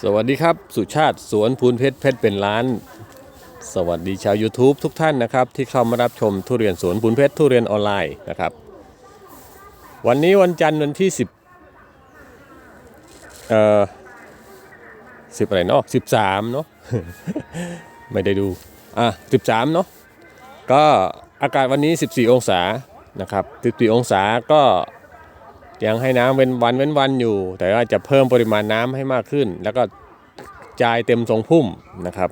สวัสดีครับ สุชาติสวนพูนเพชรเพชรเป็นล้าน สวัสดีชาว YouTube ทุกท่านนะครับ ที่เข้ามารับชมทุเรียนสวนพูนเพชรทุเรียนออนไลน์นะครับ วันนี้วันจันทร์วันที่ 10เอ่อ10อะไรเนาะ13 เนาะ ไม่ได้ดู อะ 13 เนาะ ก็อากาศวันนี้ 14 องศานะครับ 14 องศาก็ ยังให้น้ำเว้นวันเว้นวันอยู่ แต่ว่าจะเพิ่มปริมาณน้ำให้มากขึ้น แล้วก็จ่ายเต็มทรงพุ่มนะครับ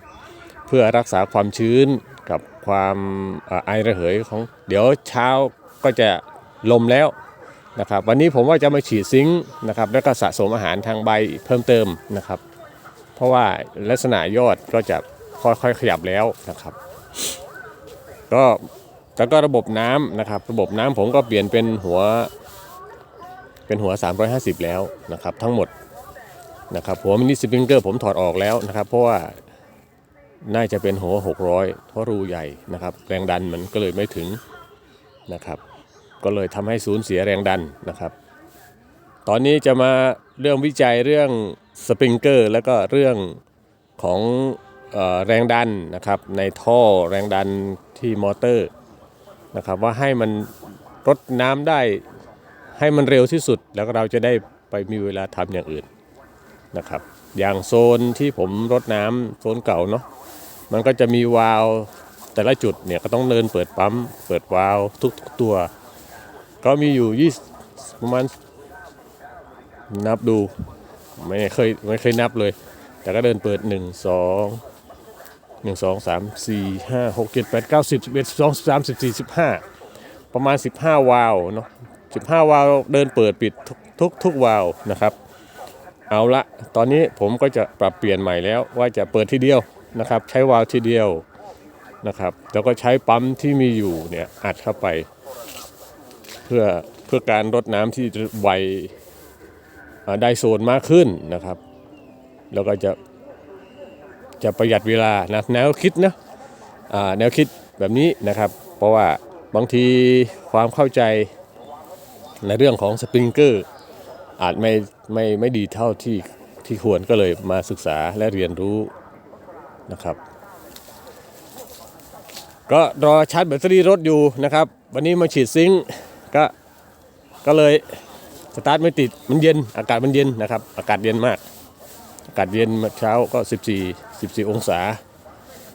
เพื่อรักษาความชื้นกับความไอระเหยของเดี๋ยวเช้าก็จะลมแล้วนะครับวันนี้ผมว่าจะมาฉีดซิงค์นะครับแล้วก็สะสมอาหารทางใบเพิ่มเติมนะครับ เพราะว่าลักษณะยอดก็จะค่อยๆขยับแล้วนะครับ ก็แล้วก็ระบบน้ำนะครับ ระบบน้ำผมก็เปลี่ยนเป็นหัว เป็นหัว 350 แล้วนะครับทั้งหมดนะครับหัวมินิสปริงเกอร์ผมถอดออกแล้วนะครับ เพราะว่าน่าจะเป็นหัว 600 เพราะรูใหญ่นะครับ แรงดันมันก็เลยไม่ถึงนะครับ ก็เลยทำให้สูญเสียแรงดันนะครับ ตอนนี้จะมาเรื่องวิจัยเรื่องสปริงเกอร์แล้วก็เรื่องของออแรงดันนะครับในท่อแรงดันที่มอเตอร์นะครับว่าให้มันรดน้ำได้ ให้มันเร็วที่สุดแล้วก็เราจะได้ไปมีเวลาทำอย่างอื่นนะครับ อย่างโซนที่ผมรดน้ำโซนเก่าเนาะมันก็จะมีวาล์วแต่ละจุดเนี่ยก็ต้องเดินเปิดปั๊ม เปิดวาล์วทุกตัว ก็มีอยู่20ประมาณนับดูไม่เคยไม่เคยนับเลย แต่ก็เดินเปิด 1 2 1 2 3 4 5 6 7 8 9 10 11 12 13 14 15 ประมาณ 15 วาล์วเนาะ 15 วาล์วเดินเปิดปิดทุกทุกทุกวาล์วนะครับ เอาละตอนนี้ผมก็จะปรับเปลี่ยนใหม่แล้วว่าจะเปิดทีเดียวนะครับ ใช้วาล์วทีเดียวนะครับแล้วก็ใช้ปั๊มที่มีอยู่เนี่ยอัดเข้าไป เพื่อเพื่อการรดน้ำที่ไวได้โซนมากขึ้นนะครับ แล้วก็จะจะประหยัดเวลานะแนวคิดนะแนวคิดแบบนี้นะครับ เพราะว่าบางทีความเข้าใจ ในเรื่องของสปริงเกอร์อาจไม่ไม่ไม่ดีเท่าที่ที่ควรก็เลยมาศึกษาและเรียนรู้นะครับ ก็รอชาร์จแบตเตอรี่รถอยู่นะครับ วันนี้มาฉีดซิงค์ก็ก็เลยสตาร์ทไม่ติดมันเย็นอากาศมันเย็นนะครับ อากาศเย็นมาก อากาศเย็นเช้าก็ 14 14 องศา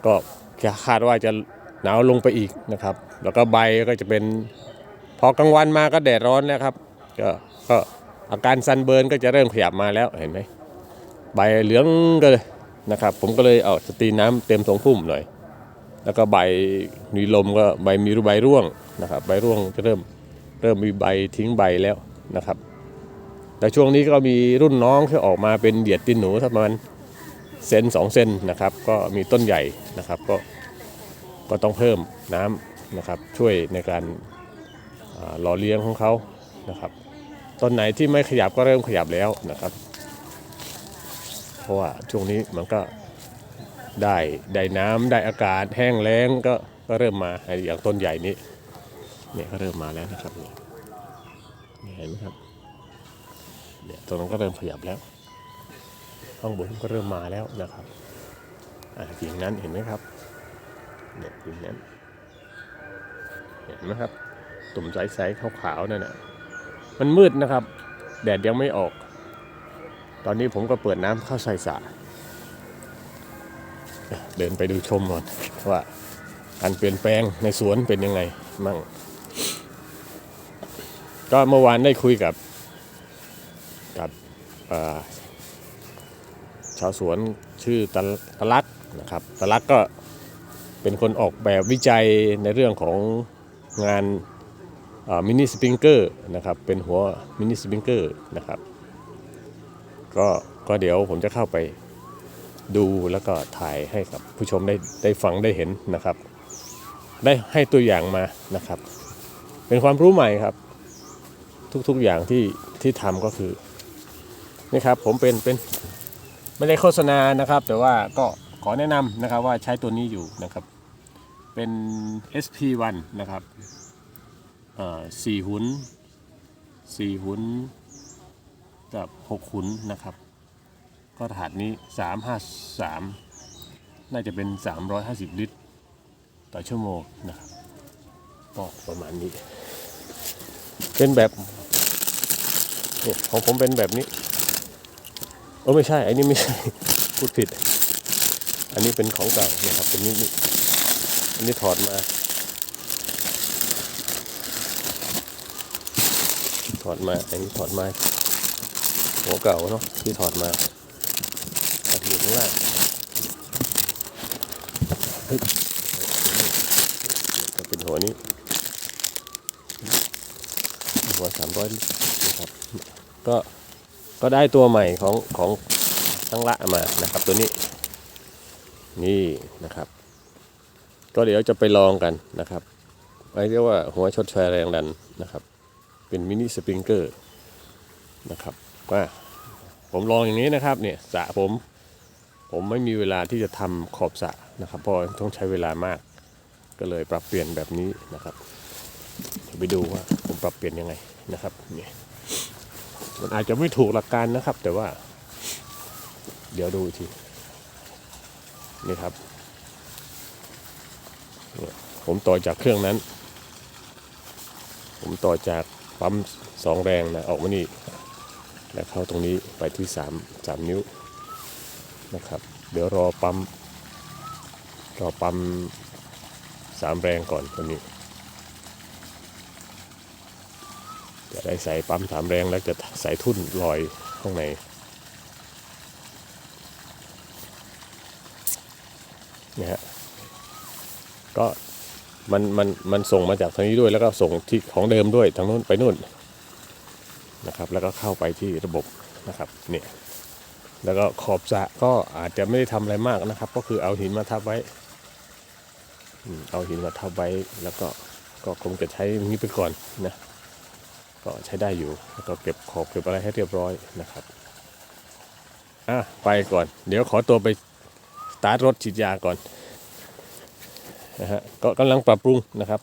ก็คาดว่าจะหนาวลงไปอีกนะครับ แล้วก็ใบก็จะเป็น อกลางวันมาก็แดดร้อนแล้วครับก็ก็อาการซันเบิร์นก็จะเริ่มขยับมาแล้วเห็นไหมใบเหลืองก็เลยนะครับ ผมก็เลยเอาสตีน้ำเต็มทรงพุ่มหน่อย แล้วก็ใบมีลมก็ใบมีรูใบร่วงนะครับ ใบร่วงจะเริ่มเริ่มมีใบทิ้งใบแล้วนะครับแต่ช่วงนี้ก็มีรุ่นน้องที่ออกมาเป็นเหยียดตินหนูสักประมาณเซนสองเซนนะครับ ก็มีต้นใหญ่นะครับก็ก็ต้องเพิ่มน้ำนะครับช่วยในการ หล่อเลี้ยงของเขานะครับต้นไหนที่ไม่ขยับก็เริ่มขยับแล้วนะครับ เพราะว่าช่วงนี้มันก็ได้ได้น้ำได้อากาศแห้งแล้งก็ก็เริ่มมาอย่างต้นใหญ่นี้เนี่ยก็เริ่มมาแล้วนะครับเนี่ยเนี่ยเห็นไหมครับเนี่ยตรงนั้นก็เริ่มขยับแล้วข้างบนก็เริ่มมาแล้วนะครับอ่ากิ่งนั้นเห็นไหมครับเนี่ยกิ่งนั้นเห็นไหมครับ ตุ่มใสๆขาวๆนั่นน่ะมันมืดนะครับ แดดยังไม่ออก ตอนนี้ผมก็เปิดน้ำเข้าใส่สระเดินไปดูชมก่อนว่าการเปลี่ยนแปลงในสวนเป็นยังไงมั่งก็เมื่อวานได้คุยกับกับชาวสวนชื่อตะตะลักนะครับตะลักก็เป็นคนออกแบบวิจัยในเรื่องของงาน มินิสปริงเกอร์นะครับเป็นหัวมินิสปริงเกอร์นะครับก็ก็เดี๋ยวผมจะเข้าไปดูแล้วก็ถ่ายให้กับผู้ชมได้ได้ฟังได้เห็นนะครับ ได้ให้ตัวอย่างมานะครับ เป็นความรู้ใหม่ครับ ทุกๆอย่างที่ที่ทำก็คือนี่ครับผมเป็นเป็นไม่ได้โฆษณานะครับ แต่ว่าก็ขอแนะนำนะครับว่าใช้ตัวนี้อยู่นะครับ เป็น SP1 นะครับ สี่หุนสี่หุนกับหกหุนนะครับ ก็รหัสนี้353น่าจะเป็น350ลิตร ต่อชั่วโมงนะครับก็ประมาณนี้ เป็นแบบนี่ของผมเป็นแบบนี้โอ้ไม่ใช่อันนี้ไม่ใช่พูดผิด อันนี้เป็นของเก่านะครับเป็นนี้นี่อันนี้ถอดมา ถอดมาอันนี้ถอดมาหัวเก่าเนาะที่ถอดมาอันอยู่ข้างล่างจะเป็นหัวนี้ หัวสามร้อยนะครับก็ก็ได้ตัวใหม่ของของทั้งละมานะครับตัวนี้ นี่นะครับก็เดี๋ยวจะไปลองกันนะครับไว้เรียกว่าหัวชดเชยแรงดันนะครับ เป็นมินิสปริงเกอร์นะครับว่าผมลองอย่างนี้นะครับเนี่ยสระผม ผมไม่มีเวลาที่จะทำขอบสระนะครับเพราะต้องใช้เวลามาก ก็เลยปรับเปลี่ยนแบบนี้นะครับไปดูว่าผมปรับเปลี่ยนยังไงนะครับเนี่ยมันอาจจะไม่ถูกหลักการนะครับ แต่ว่า เดี๋ยวดูทีนี่ครับผมต่อจากเครื่องนั้น ผมต่อจาก ปั๊มสองแรงนะออกมานี่แล้วเข้าตรงนี้ไปที่สามสามนิ้วนะครับ เดี๋ยวรอปั๊มรอปั๊มสามแรงก่อนตัวนี้จะได้ใส่ปั๊มสามแรงแล้วจะใส่ทุ่นลอยข้างในนะฮะก็ มันมันมันส่งมาจากทางนี้ด้วยแล้วก็ส่งที่ของเดิมด้วยทางนู้นไปนู่นนะครับ แล้วก็เข้าไปที่ระบบนะครับเนี่ยแล้วก็ขอบสระก็อาจจะไม่ได้ทำอะไรมากนะครับ ก็คือเอาหินมาทับไว้เอาหินมาทับไว้แล้วก็ก็คงจะใช่นี้ไปก่อนนะก็ใช้ได้อยู่แล้วก็เก็บขอบเก็บอะไรให้เรียบร้อยนะครับอะไปก่อน เดี๋ยวขอตัวไปสตาร์ทรถฉีดยาก่อน นะฮะก็กำลังปรับปรุงนะครับ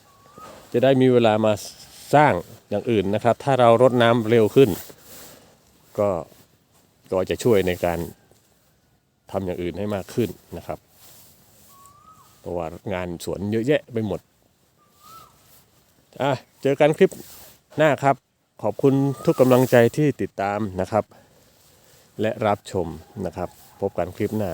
จะได้มีเวลามาสร้างอย่างอื่นนะครับ ถ้าเรารดน้ำเร็วขึ้น ก็ก็จะช่วยในการทำอย่างอื่นให้มากขึ้นนะครับ เพราะว่างานสวนเยอะแยะไปหมดอะเจอกันคลิปหน้าครับ ขอบคุณทุกกำลังใจที่ติดตามนะครับ และรับชมนะครับ พบกันคลิปหน้า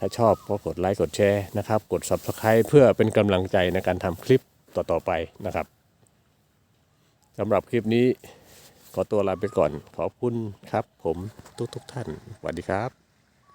ถ้าชอบก็กดไลค์กดแชร์นะครับ กด Subscribe เพื่อเป็นกำลังใจในการทำคลิปต่อๆไปนะครับสำหรับคลิปนี้ขอตัวลาไปก่อน ขอบคุณครับผมทุกๆท่านสวัสดีครับ